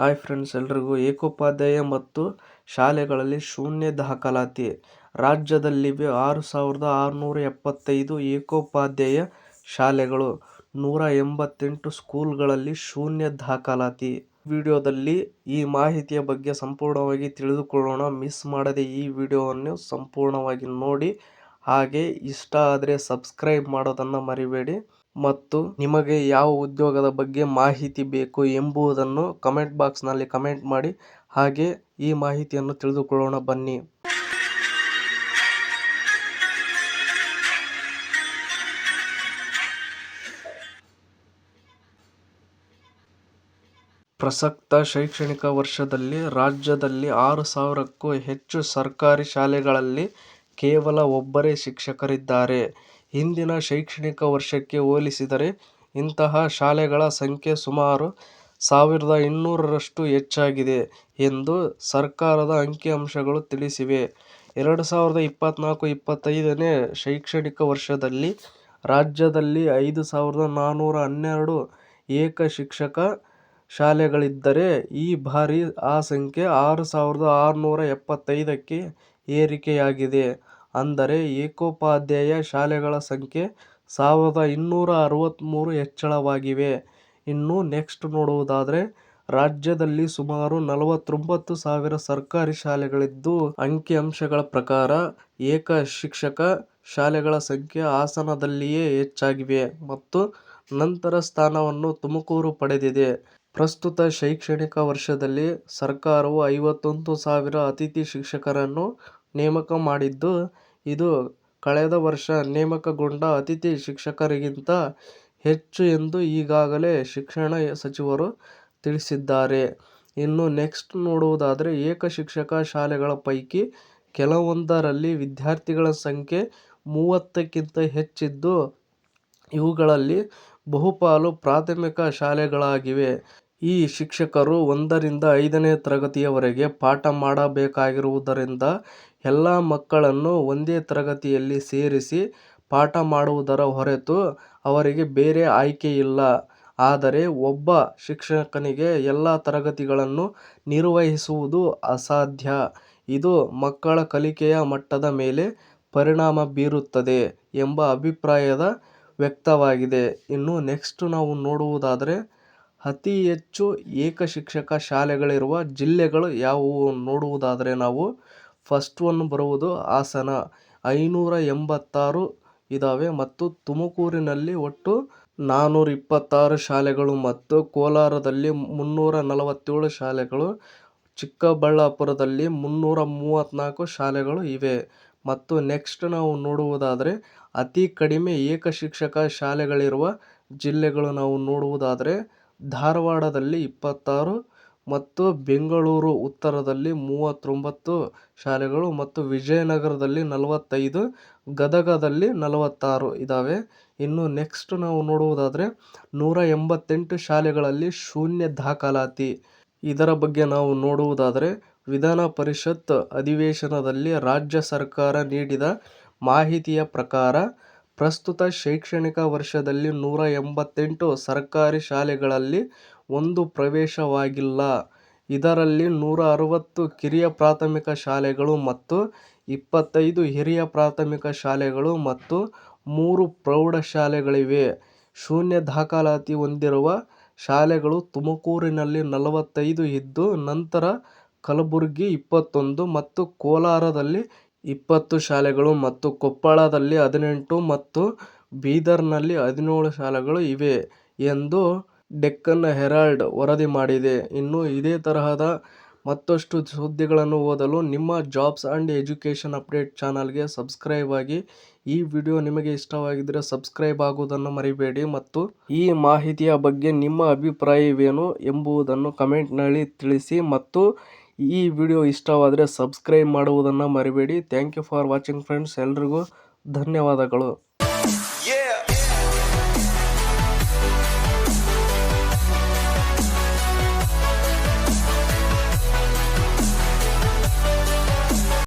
Hi friends, ಎಲ್ರಿಗೂ ಏಕೋಪಾಧ್ಯಾಯ ಮತ್ತು ಶಾಲೆಗಳಲ್ಲಿ ಶೂನ್ಯ ದಾಖಲಾತಿ. ರಾಜ್ಯದಲ್ಲಿ ಆರು ಸಾವಿರದ ಆರುನೂರ ಎಪ್ಪತ್ತೈದು ಏಕೋಪಾಧ್ಯಾಯ ಶಾಲೆಗಳು, ನೂರ ಎಂಬತ್ತೆಂಟು ಸ್ಕೂಲ್ಗಳಲ್ಲಿ ಶೂನ್ಯ ದಾಖಲಾತಿ. ವಿಡಿಯೋದಲ್ಲಿ ಈ ಮಾಹಿತಿಯ ಬಗ್ಗೆ ಸಂಪೂರ್ಣವಾಗಿ ತಿಳಿದುಕೊಳ್ಳೋಣ. ಮಿಸ್ ಮಾಡದೆ ಈ ವಿಡಿಯೋವನ್ನು ಸಂಪೂರ್ಣವಾಗಿ ನೋಡಿ. ಹಾಗೆ ಇಷ್ಟ ಆದರೆ ಸಬ್ಸ್ಕ್ರೈಬ್ ಮಾಡೋದನ್ನು ಮರಿಬೇಡಿ. ಮತ್ತು ನಿಮಗೆ ಯಾವ ಉದ್ಯೋಗದ ಬಗ್ಗೆ ಮಾಹಿತಿ ಬೇಕು ಎಂಬುದನ್ನು ಕಮೆಂಟ್ ಬಾಕ್ಸ್ನಲ್ಲಿ ಕಮೆಂಟ್ ಮಾಡಿ, ಹಾಗೆ ಈ ಮಾಹಿತಿಯನ್ನು ತಿಳಿದುಕೊಳ್ಳೋಣ ಬನ್ನಿ. ಪ್ರಸಕ್ತ ಶೈಕ್ಷಣಿಕ ವರ್ಷದಲ್ಲಿ ರಾಜ್ಯದಲ್ಲಿ ಆರು ಸಾವಿರಕ್ಕೂ ಹೆಚ್ಚು ಸರ್ಕಾರಿ ಶಾಲೆಗಳಲ್ಲಿ ಕೇವಲ ಒಬ್ಬರೇ ಶಿಕ್ಷಕರಿದ್ದಾರೆ. ಹಿಂದಿನ ಶೈಕ್ಷಣಿಕ ವರ್ಷಕ್ಕೆ ಹೋಲಿಸಿದರೆ ಇಂತಹ ಶಾಲೆಗಳ ಸಂಖ್ಯೆ ಸುಮಾರು ಸಾವಿರದ ಇನ್ನೂರರಷ್ಟು ಹೆಚ್ಚಾಗಿದೆ ಎಂದು ಸರ್ಕಾರದ ಅಂಕಿಅಂಶಗಳು ತಿಳಿಸಿವೆ. ಎರಡು ಸಾವಿರದ ಇಪ್ಪತ್ನಾಲ್ಕು ಇಪ್ಪತ್ತೈದನೇ ಶೈಕ್ಷಣಿಕ ವರ್ಷದಲ್ಲಿ ರಾಜ್ಯದಲ್ಲಿ ಐದು ಸಾವಿರದ ನಾನೂರ ಹನ್ನೆರಡು ಏಕ ಶಿಕ್ಷಕ ಶಾಲೆಗಳಿದ್ದರೆ ಈ ಬಾರಿ ಆ ಸಂಖ್ಯೆ ಆರು ಸಾವಿರದ ಆರುನೂರ ಎಪ್ಪತ್ತೈದಕ್ಕೆ ಏರಿಕೆಯಾಗಿದೆ. ಅಂದರೆ ಏಕೋಪಾಧ್ಯಾಯ ಶಾಲೆಗಳ ಸಂಖ್ಯೆ ಸಾವಿರದ ಇನ್ನೂರ ಅರವತ್ತ್ಮೂರು ಹೆಚ್ಚಳವಾಗಿವೆ. ಇನ್ನು ನೆಕ್ಸ್ಟ್ ನೋಡುವುದಾದರೆ, ರಾಜ್ಯದಲ್ಲಿ ಸುಮಾರು ನಲವತ್ತೊಂಬತ್ತು ಸಾವಿರ ಸರ್ಕಾರಿ ಶಾಲೆಗಳಿದ್ದು ಅಂಕಿಅಂಶಗಳ ಪ್ರಕಾರ ಏಕ ಶಿಕ್ಷಕ ಶಾಲೆಗಳ ಸಂಖ್ಯೆ ಹಾಸನದಲ್ಲಿಯೇ ಹೆಚ್ಚಾಗಿವೆ ಮತ್ತು ನಂತರ ಸ್ಥಾನವನ್ನು ತುಮಕೂರು ಪಡೆದಿದೆ. ಪ್ರಸ್ತುತ ಶೈಕ್ಷಣಿಕ ವರ್ಷದಲ್ಲಿ ಸರ್ಕಾರವು ಐವತ್ತೊಂದು ಸಾವಿರ ಅತಿಥಿ ಶಿಕ್ಷಕರನ್ನು ನೇಮಕ ಮಾಡಿದ್ದು, ಇದು ಕಳೆದ ವರ್ಷ ನೇಮಕಗೊಂಡ ಅತಿಥಿ ಶಿಕ್ಷಕರಿಗಿಂತ ಹೆಚ್ಚು ಎಂದು ಈಗಾಗಲೇ ಶಿಕ್ಷಣ ಸಚಿವರು ತಿಳಿಸಿದ್ದಾರೆ. ಇನ್ನು ನೆಕ್ಸ್ಟ್ ನೋಡುವುದಾದರೆ ಏಕ ಶಿಕ್ಷಕ ಶಾಲೆಗಳ ಪೈಕಿ ಕೆಲವೊಂದರಲ್ಲಿ ವಿದ್ಯಾರ್ಥಿಗಳ ಸಂಖ್ಯೆ ಮೂವತ್ತಕ್ಕಿಂತ ಹೆಚ್ಚಿದ್ದು, ಇವುಗಳಲ್ಲಿ ಬಹುಪಾಲು ಪ್ರಾಥಮಿಕ ಶಾಲೆಗಳಾಗಿವೆ. ಈ ಶಿಕ್ಷಕರು ಒಂದರಿಂದ ಐದನೇ ತರಗತಿಯವರೆಗೆ ಪಾಠ ಮಾಡಬೇಕಾಗಿರುವುದರಿಂದ ಎಲ್ಲಾ ಮಕ್ಕಳನ್ನು ಒಂದೇ ತರಗತಿಯಲ್ಲಿ ಸೇರಿಸಿ ಪಾಠ ಮಾಡುವುದರ ಹೊರತು ಅವರಿಗೆ ಬೇರೆ ಆಯ್ಕೆ ಇಲ್ಲ ಆದರೆ ಒಬ್ಬ ಶಿಕ್ಷಕನಿಗೆ ಎಲ್ಲಾ ತರಗತಿಗಳನ್ನು ನಿರ್ವಹಿಸುವುದು ಅಸಾಧ್ಯ. ಇದು ಮಕ್ಕಳ ಕಲಿಕೆಯ ಮಟ್ಟದ ಮೇಲೆ ಪರಿಣಾಮ ಬೀರುತ್ತದೆ ಎಂಬ ಅಭಿಪ್ರಾಯದ ವ್ಯಕ್ತವಾಗಿದೆ. ಇನ್ನು ನೆಕ್ಸ್ಟ್ ನಾವು ನೋಡುವುದಾದರೆ, ಅತಿ ಹೆಚ್ಚು ಏಕ ಶಿಕ್ಷಕ ಶಾಲೆಗಳಿರುವ ಜಿಲ್ಲೆಗಳು ಯಾವುವು ನೋಡುವುದಾದರೆ ನಾವು ಫಸ್ಟ್ ಒನ್ ಬರುವುದು ಹಾಸನ ಐನೂರ ಎಂಬತ್ತಾರು ಇದಾವೆ ಮತ್ತು ತುಮಕೂರಿನಲ್ಲಿ ಒಟ್ಟು ನಾನೂರ ಇಪ್ಪತ್ತಾರು ಶಾಲೆಗಳು ಮತ್ತು ಕೋಲಾರದಲ್ಲಿ ಮುನ್ನೂರ ನಲವತ್ತೇಳು ಶಾಲೆಗಳು, ಚಿಕ್ಕಬಳ್ಳಾಪುರದಲ್ಲಿ ಮುನ್ನೂರ ಮೂವತ್ತ್ನಾಲ್ಕು ಶಾಲೆಗಳು ಇವೆ. ಮತ್ತು ನೆಕ್ಸ್ಟ್ ನಾವು ನೋಡುವುದಾದರೆ ಅತಿ ಕಡಿಮೆ ಏಕ ಶಿಕ್ಷಕ ಶಾಲೆಗಳಿರುವ ಜಿಲ್ಲೆಗಳು ನಾವು ನೋಡುವುದಾದರೆ ಧಾರವಾಡದಲ್ಲಿ ಇಪ್ಪತ್ತಾರು ಮತ್ತು ಬೆಂಗಳೂರು ಉತ್ತರದಲ್ಲಿ ಮೂವತ್ತೊಂಬತ್ತು ಶಾಲೆಗಳು ಮತ್ತು ವಿಜಯನಗರದಲ್ಲಿ ನಲವತ್ತೈದು, ಗದಗದಲ್ಲಿ ನಲವತ್ತಾರು ಇದ್ದಾವೆ ಇನ್ನು ನೆಕ್ಸ್ಟ್ ನಾವು ನೋಡುವುದಾದರೆ ನೂರ ಎಂಬತ್ತೆಂಟು ಶಾಲೆಗಳಲ್ಲಿ ಶೂನ್ಯ ದಾಖಲಾತಿ. ಇದರ ಬಗ್ಗೆ ನಾವು ನೋಡುವುದಾದರೆ ವಿಧಾನ ಪರಿಷತ್ ಅಧಿವೇಶನದಲ್ಲಿ ರಾಜ್ಯ ಸರ್ಕಾರ ನೀಡಿದ ಮಾಹಿತಿಯ ಪ್ರಕಾರ ಪ್ರಸ್ತುತ ಶೈಕ್ಷಣಿಕ ವರ್ಷದಲ್ಲಿ ನೂರ ಎಂಬತ್ತೆಂಟು ಸರ್ಕಾರಿ ಶಾಲೆಗಳಲ್ಲಿ ಒಂದು ಪ್ರವೇಶವಾಗಿಲ್ಲ. ಇದರಲ್ಲಿ ನೂರ ಅರವತ್ತು ಕಿರಿಯ ಪ್ರಾಥಮಿಕ ಶಾಲೆಗಳು ಮತ್ತು ಇಪ್ಪತ್ತೈದು ಹಿರಿಯ ಪ್ರಾಥಮಿಕ ಶಾಲೆಗಳು ಮತ್ತು ಮೂರು ಪ್ರೌಢಶಾಲೆಗಳಿವೆ. ಶೂನ್ಯ ದಾಖಲಾತಿ ಹೊಂದಿರುವ ಶಾಲೆಗಳು ತುಮಕೂರಿನಲ್ಲಿ ನಲವತ್ತೈದು ಇದ್ದು, ನಂತರ ಕಲಬುರಗಿ ಇಪ್ಪತ್ತೊಂದು ಮತ್ತು ಕೋಲಾರದಲ್ಲಿ ಇಪ್ಪತ್ತು ಶಾಲೆಗಳು ಮತ್ತು ಕೊಪ್ಪಳದಲ್ಲಿ ಹದಿನೆಂಟು ಮತ್ತು ಬೀದರ್ನಲ್ಲಿ ಹದಿನೇಳು ಶಾಲೆಗಳು ಇವೆ ಎಂದು ಡೆಕ್ಕನ್ ಹೆರಾಲ್ಡ್ ವರದಿ ಮಾಡಿದೆ. ಇನ್ನು ಇದೇ ತರಹದ ಮತ್ತಷ್ಟು ಸುದ್ದಿಗಳನ್ನು ಓದಲು ನಿಮ್ಮ ಜಾಬ್ಸ್ ಆ್ಯಂಡ್ ಎಜುಕೇಷನ್ ಅಪ್ಡೇಟ್ ಚಾನಲ್ಗೆ ಸಬ್ಸ್ಕ್ರೈಬ್ ಆಗಿ. ಈ ವಿಡಿಯೋ ನಿಮಗೆ ಇಷ್ಟವಾಗಿದ್ದರೆ ಸಬ್ಸ್ಕ್ರೈಬ್ ಆಗುವುದನ್ನು ಮರಿಬೇಡಿ ಮತ್ತು ಈ ಮಾಹಿತಿಯ ಬಗ್ಗೆ ನಿಮ್ಮ ಅಭಿಪ್ರಾಯವೇನು ಎಂಬುದನ್ನು ಕಮೆಂಟ್ನಲ್ಲಿ ತಿಳಿಸಿ ಮತ್ತು ಈ ವಿಡಿಯೋ ಇಷ್ಟವಾದರೆ ಸಬ್ಸ್ಕ್ರೈಬ್ ಮಾಡುವುದನ್ನು ಮರಿಬೇಡಿ. Thank you for watching friends ಎಲ್ರಿಗೂ ಧನ್ಯವಾದಗಳು.